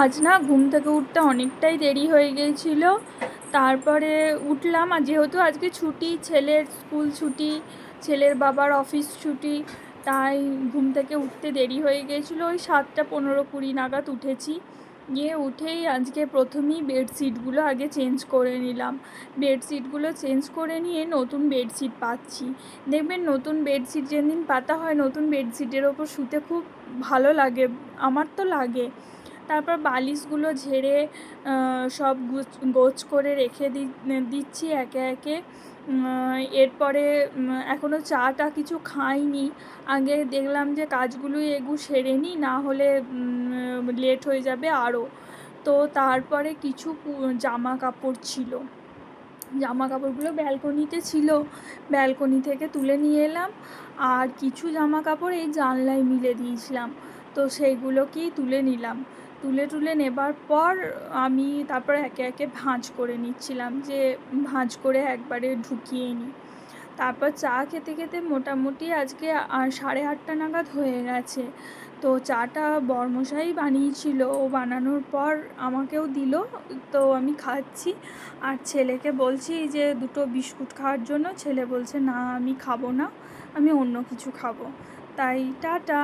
আজ না ঘুম থেকে উঠতে অনেকটাই দেরি হয়ে গিয়েছিল। তারপরে উঠলাম আর যেহেতু আজকে ছুটি, ছেলের স্কুল ছুটি, ছেলের বাবার অফিস ছুটি, তাই ঘুম থেকে উঠতে দেরি হয়ে গিয়েছিল। ওই সাতটা পনেরো কুড়ি নাগাদ উঠেছি। গিয়ে উঠেই আজকে প্রথমেই বেডশিটগুলো আগে চেঞ্জ করে নিলাম। বেডশিটগুলো চেঞ্জ করে নিয়ে নতুন বেডশিট পাচ্ছি। দেখবেন নতুন বেডশিট যেদিন পাতা হয় নতুন বেডশিটের ওপর শুতে খুব ভালো লাগে, আমার তো লাগে। তারপর বালিশগুলো ঝেড়ে সব গুছ করে রেখে দিচ্ছি একে একে। এরপরে এখনও চাটা কিছু খাইনি। আগে দেখলাম যে কাজগুলো এগু সেরে নিই না হলে লেট হয়ে যাবে আরও তো তারপরে কিছু জামা কাপড় ছিল। জামা কাপড়গুলো ব্যালকনিতে ছিল। ব্যালকনি থেকে তুলে নিয়ে এলাম। আর কিছু জামা কাপড় এই জানলায় মিলে দিয়েছিলাম। তো সেইগুলোকেই তুলে নিলাম। তুলে টুলে নেবার পর আমি তারপর একে একে ভাঁজ করে নিচ্ছিলাম যে ভাঁজ করে একবারে ঢুকিয়ে নিই। তারপর চা খেতে খেতে মোটামুটি আজকে সাড়ে আটটা নাগাদ হয়ে গেছে। তো চাটা বর্মশাই বানিয়েছিল, ও বানানোর পর আমাকেও দিল, তো আমি খাচ্ছি। আর ছেলেকে বলছি যে দুটো বিস্কুট খাওয়ার জন্য, ছেলে বলছে, না, আমি খাব না, আমি অন্য কিছু খাব। তাই, টাটা।